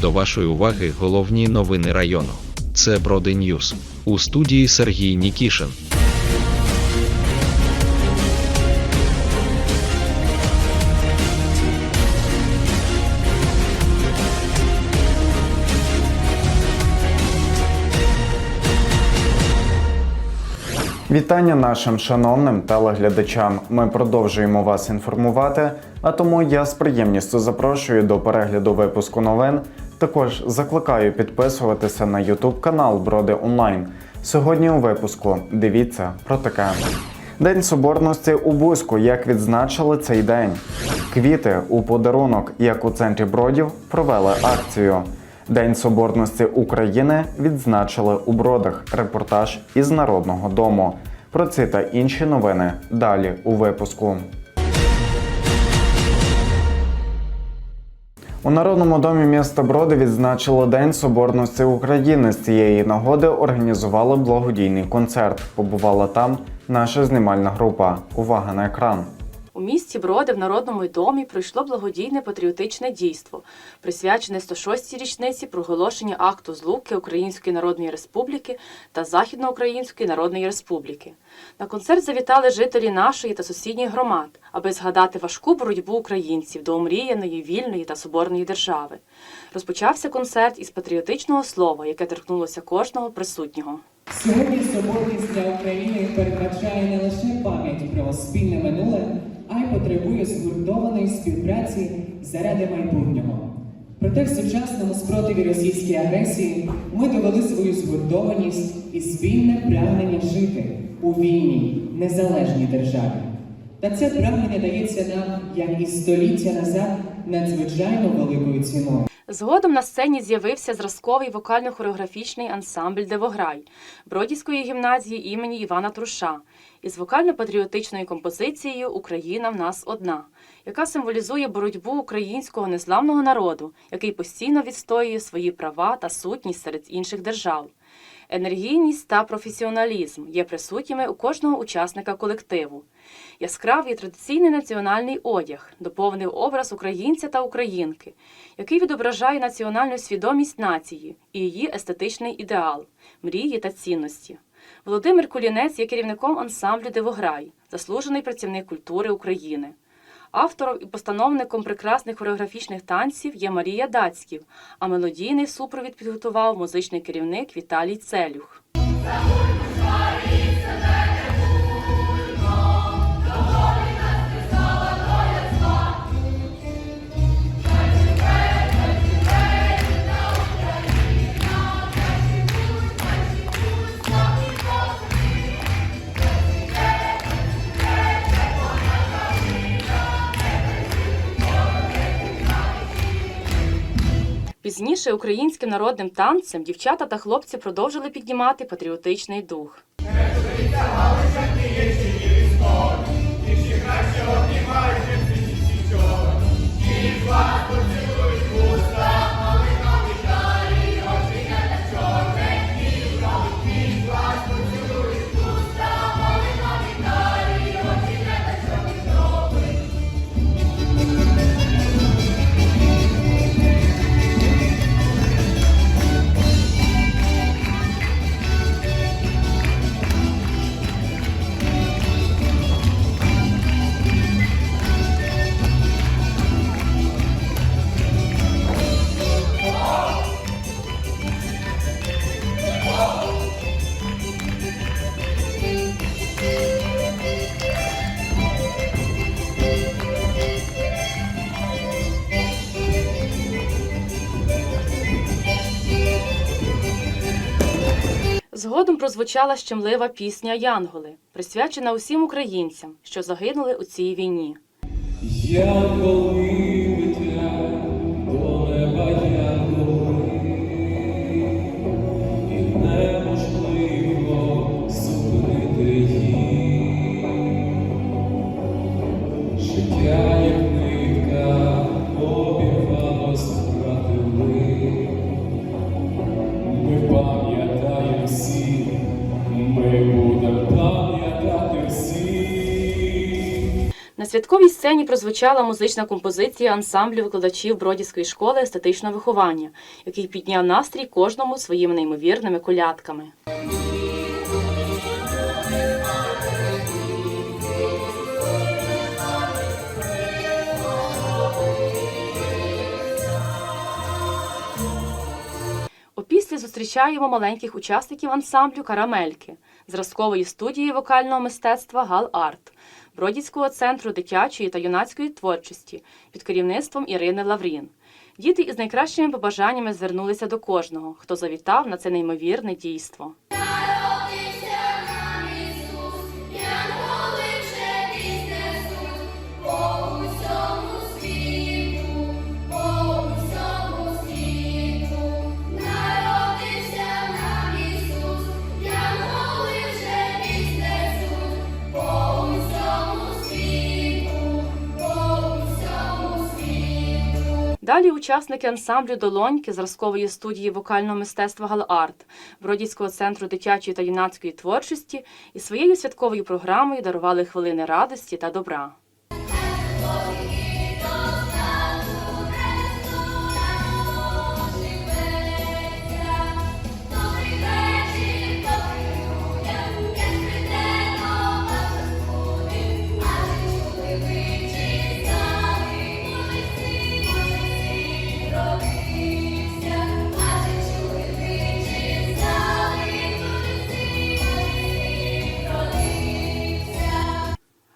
До вашої уваги головні новини району. Це Броди Ньюс. У студії Сергій Нікішин. Вітання нашим шановним телеглядачам. Ми продовжуємо вас інформувати, а тому я з приємністю запрошую до перегляду випуску новин. Також закликаю підписуватися на YouTube канал Броди Онлайн. Сьогодні у випуску дивіться про таке. День Соборності у Бузьку. Як відзначили цей день? Квіти у подарунок, як у центрі бродів, провели акцію. День Соборності України відзначили у Бродах. Репортаж із Народного дому. Про ці та інші новини далі у випуску. У Народному домі міста Броди відзначили День Соборності України. З цієї нагоди організували благодійний концерт. Побувала там наша знімальна група. Увага на екран. У місті Броди в Народному домі пройшло благодійне патріотичне дійство, присвячене 106-й річниці проголошення акту злуки Української Народної Республіки та Західноукраїнської Народної Республіки. На концерт завітали жителі нашої та сусідніх громад, аби згадати важку боротьбу українців до омріяної, вільної та соборної держави. Розпочався концерт із патріотичного слова, яке торкнулося кожного присутнього. Сьогодні соборність для України передбачає не лише пам'ять про спільне минуле, потребує згуртованої співпраці заради майбутнього. Проте в сучасному спротиві російській агресії ми довели свою згуртованість і спільне прагнення жити у вільній, незалежній державі. Та це прагнення дається нам, як і століття назад, надзвичайно великою ціною. Згодом на сцені з'явився зразковий вокально-хореографічний ансамбль Девограй Бродівської гімназії імені Івана Труша із вокально-патріотичною композицією Україна в нас одна, яка символізує боротьбу українського незламного народу, який постійно відстоює свої права та сутність серед інших держав. Енергійність та професіоналізм є присутніми у кожного учасника колективу. Яскравий традиційний національний одяг доповнив образ українця та українки, який відображає національну свідомість нації і її естетичний ідеал, мрії та цінності. Володимир Кулінець є керівником ансамблю Дивограй, заслужений працівник культури України. Автором і постановником прекрасних хореографічних танців є Марія Дацьків, а мелодійний супровід підготував музичний керівник Віталій Целюх. Пізніше українським народним танцем дівчата та хлопці продовжили піднімати патріотичний дух. Згодом прозвучала щемлива пісня Янголи, присвячена усім українцям, що загинули у цій війні. Янголи, і святковій сцені прозвучала музична композиція ансамблю викладачів Бродівської школи естетичного виховання, який підняв настрій кожному своїми неймовірними колядками. Опісля зустрічаємо маленьких учасників ансамблю Карамельки зразкової студії вокального мистецтва Гал Арт Бродівського центру дитячої та юнацької творчості під керівництвом Ірини Лаврін. Діти із найкращими побажаннями звернулися до кожного, хто завітав на це неймовірне дійство. Далі учасники ансамблю Долоньки зразкової студії вокального мистецтва Галарт Бродівського центру дитячої та юнацької творчості і своєю святковою програмою дарували хвилини радості та добра.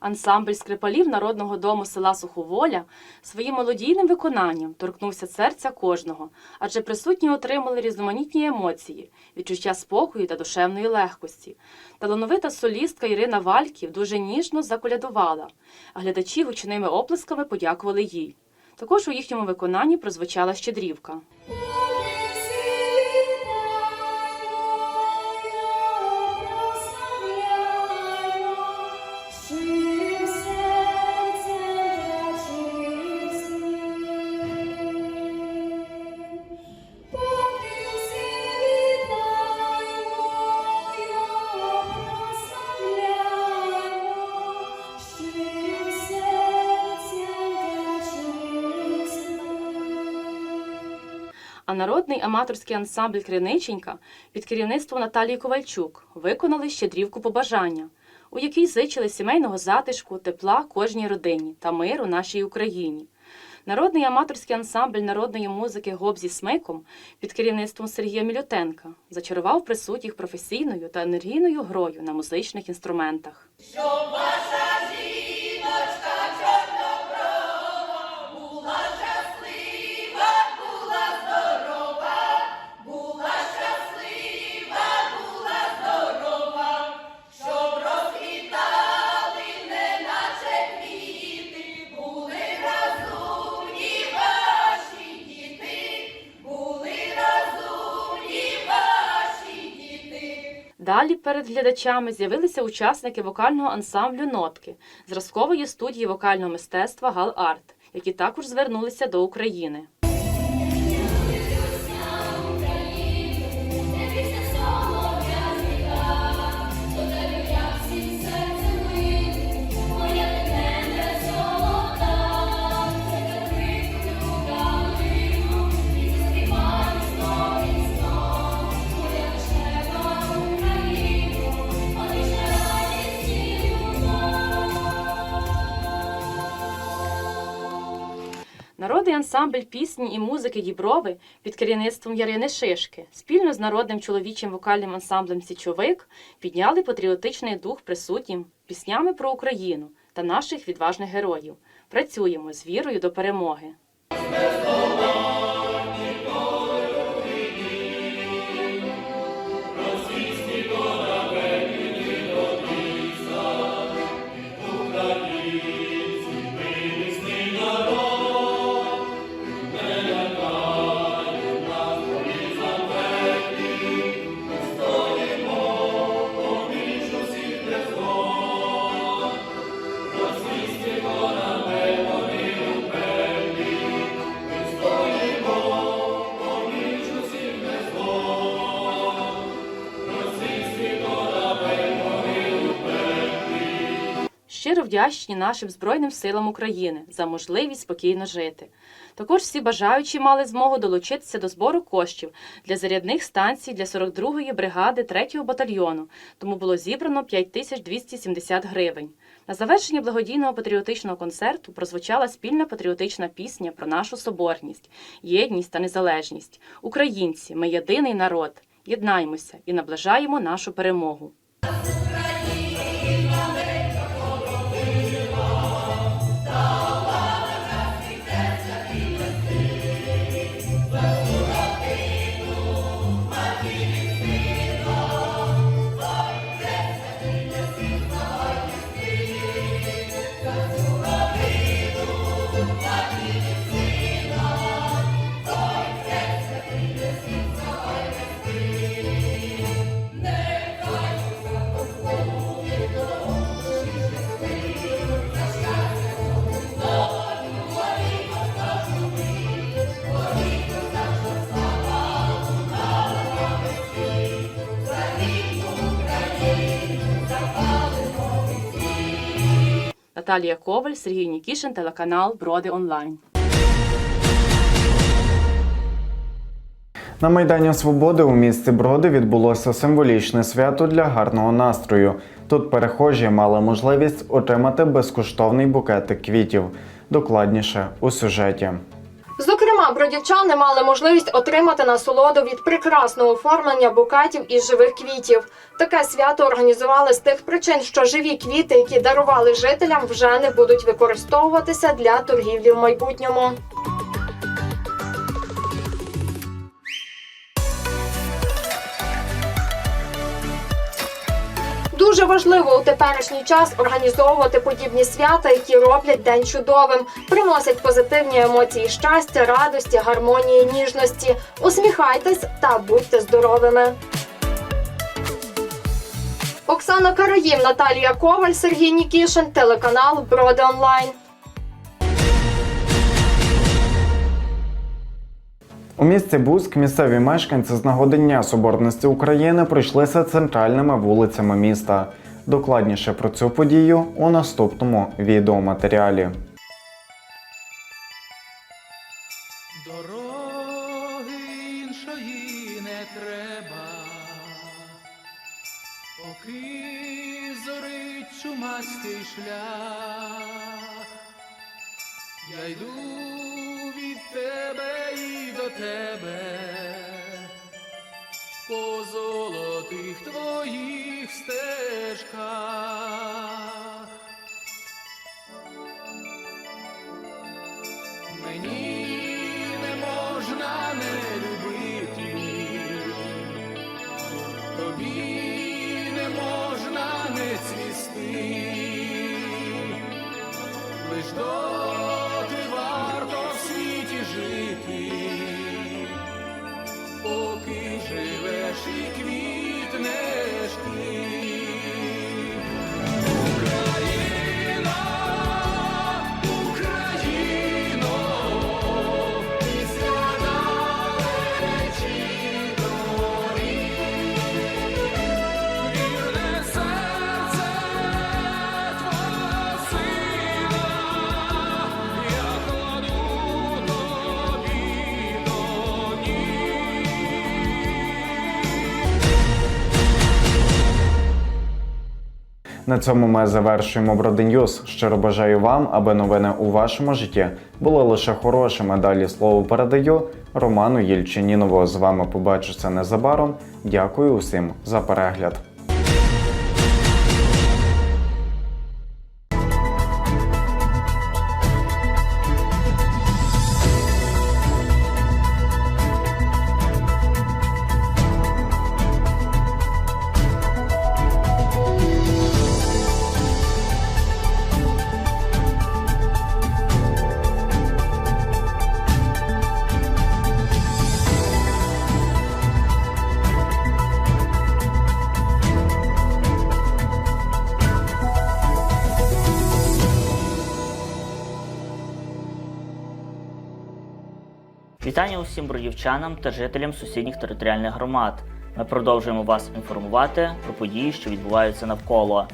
Ансамбль скрипалів народного дому села Суховоля своїм мелодійним виконанням торкнувся серця кожного, адже присутні отримали різноманітні емоції, відчуття спокою та душевної легкості. Талановита солістка Ірина Вальків дуже ніжно заколядувала, а глядачі гучними оплесками подякували їй. Також у їхньому виконанні прозвучала щедрівка. А народний аматорський ансамбль Криниченька під керівництвом Наталії Ковальчук виконали щедрівку побажання, у якій зичили сімейного затишку, тепла кожній родині та миру нашій Україні. Народний аматорський ансамбль народної музики «Гоп зі смиком під керівництвом Сергія Мілютенка зачарував присутніх професійною та енергійною грою на музичних інструментах. Далі перед глядачами з'явилися учасники вокального ансамблю Нотки зразкової студії вокального мистецтва Гал Арт, які також звернулися до України. Ансамбль пісні і музики Діброви під керівництвом Ярини Шишки спільно з народним чоловічим вокальним ансамблем Січовик підняли патріотичний дух присутнім піснями про Україну та наших відважних героїв. Працюємо з вірою до перемоги. Вдячні нашим Збройним силам України за можливість спокійно жити. Також всі бажаючі мали змогу долучитися до збору коштів для зарядних станцій для 42-ї бригади 3-го батальйону, тому було зібрано 5270 гривень. На завершення благодійного патріотичного концерту прозвучала спільна патріотична пісня про нашу соборність, єдність та незалежність. Українці, ми єдиний народ. Єднаймося і наближаємо нашу перемогу. Наталія Коваль, Сергій Нікішин, телеканал Броди Онлайн. На Майдані Свободи у місті Броди відбулося символічне свято для гарного настрою. Тут перехожі мали можливість отримати безкоштовний букетик квітів. Докладніше у сюжеті. Зокрема, бродівчани мали можливість отримати насолоду від прекрасного оформлення букетів із живих квітів. Таке свято організували з тих причин, що живі квіти, які дарували жителям, вже не будуть використовуватися для торгівлі в майбутньому. Дуже важливо у теперішній час організовувати подібні свята, які роблять день чудовим, приносять позитивні емоції щастя, радості, гармонії, ніжності. Усміхайтесь та будьте здоровими. Оксана Караїв, Наталія Коваль, Сергій Нікішин, телеканал Броди Онлайн. У місті Буск місцеві мешканці з нагоди Дня Соборності України пройшлися центральними вулицями міста. Докладніше про цю подію у наступному відеоматеріалі. Тебе, по золотих твоїх стежках. Живеш і На цьому ми завершуємо Броденьюз. Щиро бажаю вам, аби новини у вашому житті були лише хорошими. Далі слово передаю Роману Єльчинінову. З вами побачуся незабаром. Дякую усім за перегляд. Вітання усім бродівчанам та жителям сусідніх територіальних громад. Ми продовжуємо вас інформувати про події, що відбуваються навколо.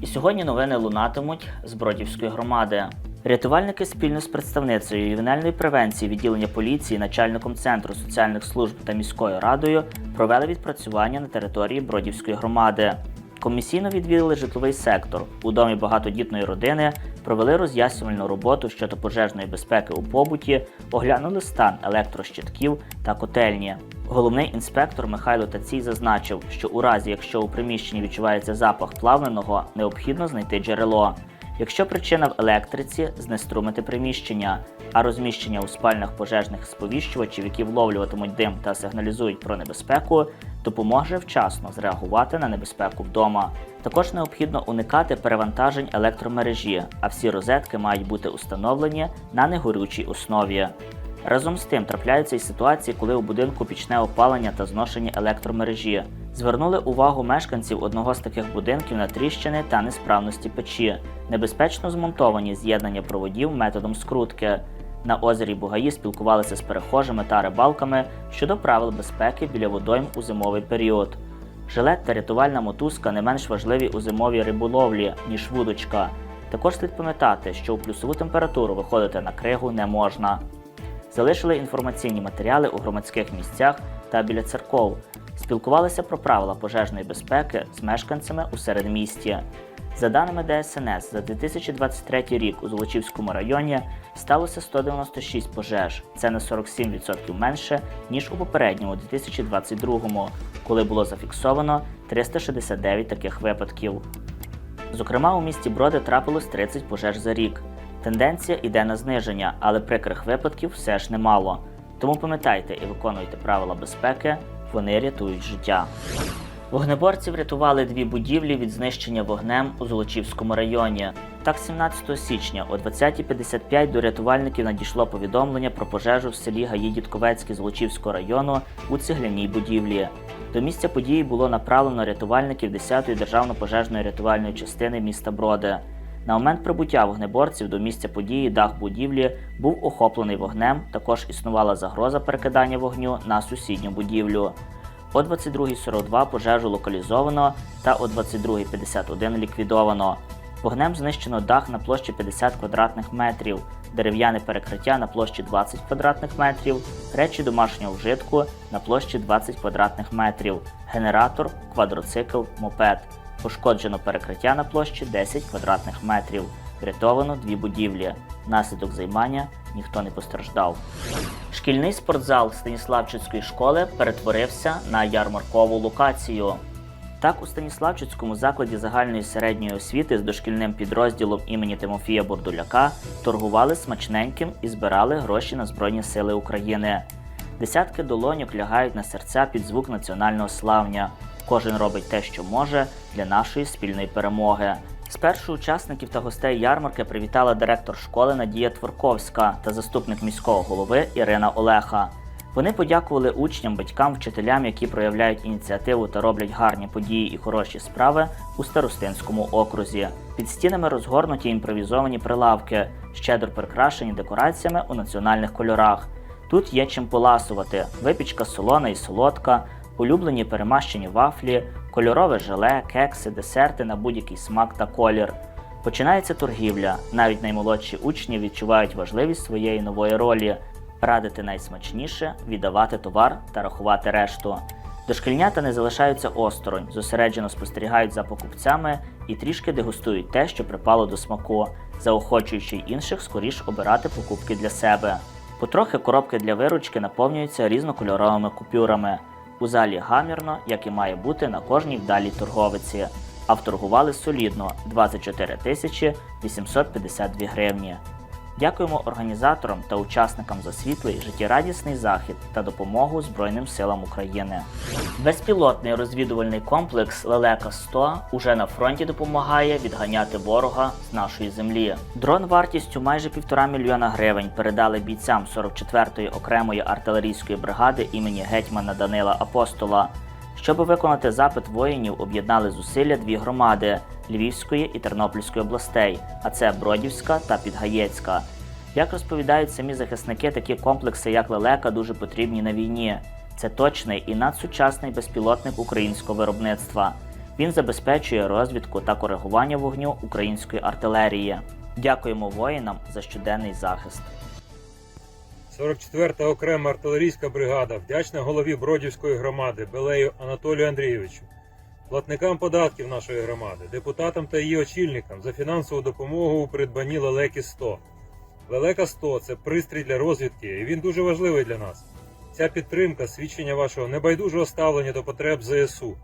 І сьогодні новини лунатимуть з Бродівської громади. Рятувальники спільно з представницею ювенальної превенції відділення поліції, начальником центру соціальних служб та міською радою провели відпрацювання на території Бродівської громади. Комісійно відвідали житловий сектор. У домі багатодітної родини провели роз'яснювальну роботу щодо пожежної безпеки у побуті, оглянули стан електрощитків та котельні. Головний інспектор Михайло Тацій зазначив, що у разі, якщо у приміщенні відчувається запах плавленого, необхідно знайти джерело. Якщо причина в електриці, знеструмити приміщення, а розміщення у спальнях пожежних сповіщувачів, які вловлюватимуть дим та сигналізують про небезпеку, допоможе вчасно зреагувати на небезпеку вдома. Також необхідно уникати перевантажень електромережі, а всі розетки мають бути установлені на негорючій основі. Разом з тим трапляються й ситуації, коли у будинку пічне опалення та зношення електромережі. Звернули увагу мешканців одного з таких будинків на тріщини та несправності печі, небезпечно змонтовані з'єднання проводів методом скрутки. На озері Бугаї спілкувалися з перехожими та рибалками щодо правил безпеки біля водойм у зимовий період. Жилет та рятувальна мотузка не менш важливі у зимовій риболовлі, ніж вудочка. Також слід пам'ятати, що у плюсову температуру виходити на кригу не можна. Залишили інформаційні матеріали у громадських місцях та біля церков. Спілкувалися про правила пожежної безпеки з мешканцями у середмісті. За даними ДСНС, за 2023 рік у Золочівському районі сталося 196 пожеж. Це на 47% менше, ніж у попередньому 2022, коли було зафіксовано 369 таких випадків. Зокрема, у місті Броди трапилось 30 пожеж за рік. Тенденція йде на зниження, але прикрих випадків все ж немало. Тому пам'ятайте і виконуйте правила безпеки, вони рятують життя. Вогнеборці врятували дві будівлі від знищення вогнем у Золочівському районі. Так, 17 січня о 20.55 до рятувальників надійшло повідомлення про пожежу в селі Гаї Дідковецьке Золочівського району у цегляній будівлі. До місця події було направлено рятувальників 10-ї державно-пожежної рятувальної частини міста Броди. На момент прибуття вогнеборців до місця події дах будівлі був охоплений вогнем. Також існувала загроза перекидання вогню на сусідню будівлю. О 22.42 пожежу локалізовано та о 22.51 ліквідовано. Вогнем знищено дах на площі 50 квадратних метрів, дерев'яне перекриття на площі 20 квадратних метрів, речі домашнього вжитку на площі 20 квадратних метрів, генератор, квадроцикл, мопед. Пошкоджено перекриття на площі 10 квадратних метрів. Врятовано дві будівлі. Внаслідок займання ніхто не постраждав. Шкільний спортзал Станіславчицької школи перетворився на ярмаркову локацію. Так, у Станіславчицькому закладі загальної середньої освіти з дошкільним підрозділом імені Тимофія Бурдуляка торгували смачненьким і збирали гроші на Збройні Сили України. Десятки долоньок лягають на серця під звук національного славня. Кожен робить те, що може для нашої спільної перемоги. Спершу учасників та гостей ярмарки привітала директор школи Надія Творковська та заступник міського голови Ірина Олеха. Вони подякували учням, батькам, вчителям, які проявляють ініціативу та роблять гарні події і хороші справи у старостинському окрузі. Під стінами розгорнуті імпровізовані прилавки, щедро прикрашені декораціями у національних кольорах. Тут є чим поласувати: випічка солона і солодка, улюблені перемащені вафлі, кольорове желе, кекси, десерти на будь-який смак та колір. Починається торгівля. Навіть наймолодші учні відчувають важливість своєї нової ролі радити найсмачніше, віддавати товар та рахувати решту. Дошкільнята не залишаються осторонь, зосереджено спостерігають за покупцями і трішки дегустують те, що припало до смаку, заохочуючи інших скоріш обирати покупки для себе. Потрохи коробки для виручки наповнюються різнокольоровими купюрами. У залі гамірно, як і має бути на кожній вдалій торговиці. А вторгували солідно 24 тисячі 852 гривні. Дякуємо організаторам та учасникам за світлий життєрадісний захід та допомогу Збройним силам України. Безпілотний розвідувальний комплекс Лелека 100 уже на фронті допомагає відганяти ворога з нашої землі. Дрон вартістю майже півтора мільйона гривень передали бійцям 44-ї окремої артилерійської бригади імені гетьмана Данила Апостола. Щоб виконати запит воїнів, об'єднали зусилля дві громади Львівської і Тернопільської областей, а це Бродівська та Підгаєцька. Як розповідають самі захисники, такі комплекси, як лелека, дуже потрібні на війні. Це точний і надсучасний безпілотник українського виробництва. Він забезпечує розвідку та коригування вогню української артилерії. Дякуємо воїнам за щоденний захист. 44-та окрема артилерійська бригада вдячна голові Бродівської громади Белею Анатолію Андрійовичу, платникам податків нашої громади, депутатам та її очільникам за фінансову допомогу у придбанні лелеки 100. Лелека 100 це пристрій для розвідки, і він дуже важливий для нас. Ця підтримка свідчення вашого небайдужого ставлення до потреб ЗСУ.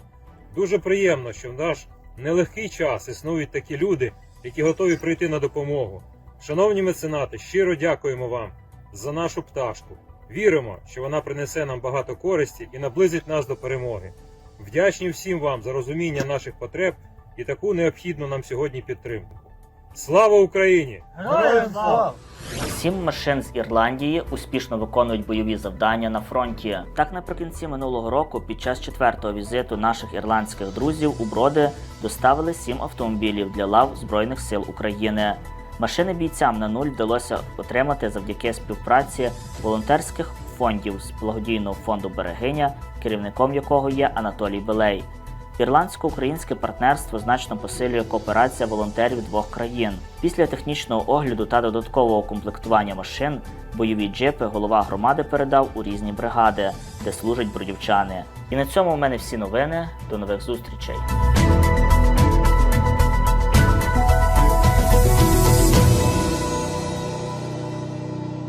Дуже приємно, що в наш нелегкий час існують такі люди, які готові прийти на допомогу. Шановні меценати, щиро дякуємо вам за нашу пташку. Віримо, що вона принесе нам багато користі і наблизить нас до перемоги. Вдячні всім вам за розуміння наших потреб і таку необхідну нам сьогодні підтримку. Слава Україні! Сім машин з Ірландії успішно виконують бойові завдання на фронті. Так, наприкінці минулого року, під час четвертого візиту наших ірландських друзів у Броди доставили сім автомобілів для лав Збройних сил України. Машини бійцям на нуль вдалося отримати завдяки співпраці волонтерських фондів з благодійного фонду Берегиня, керівником якого є Анатолій Белей. Ірландсько-українське партнерство значно посилює кооперація волонтерів двох країн. Після технічного огляду та додаткового комплектування машин бойові джипи голова громади передав у різні бригади, де служать бродівчани. І на цьому у мене всі новини. До нових зустрічей.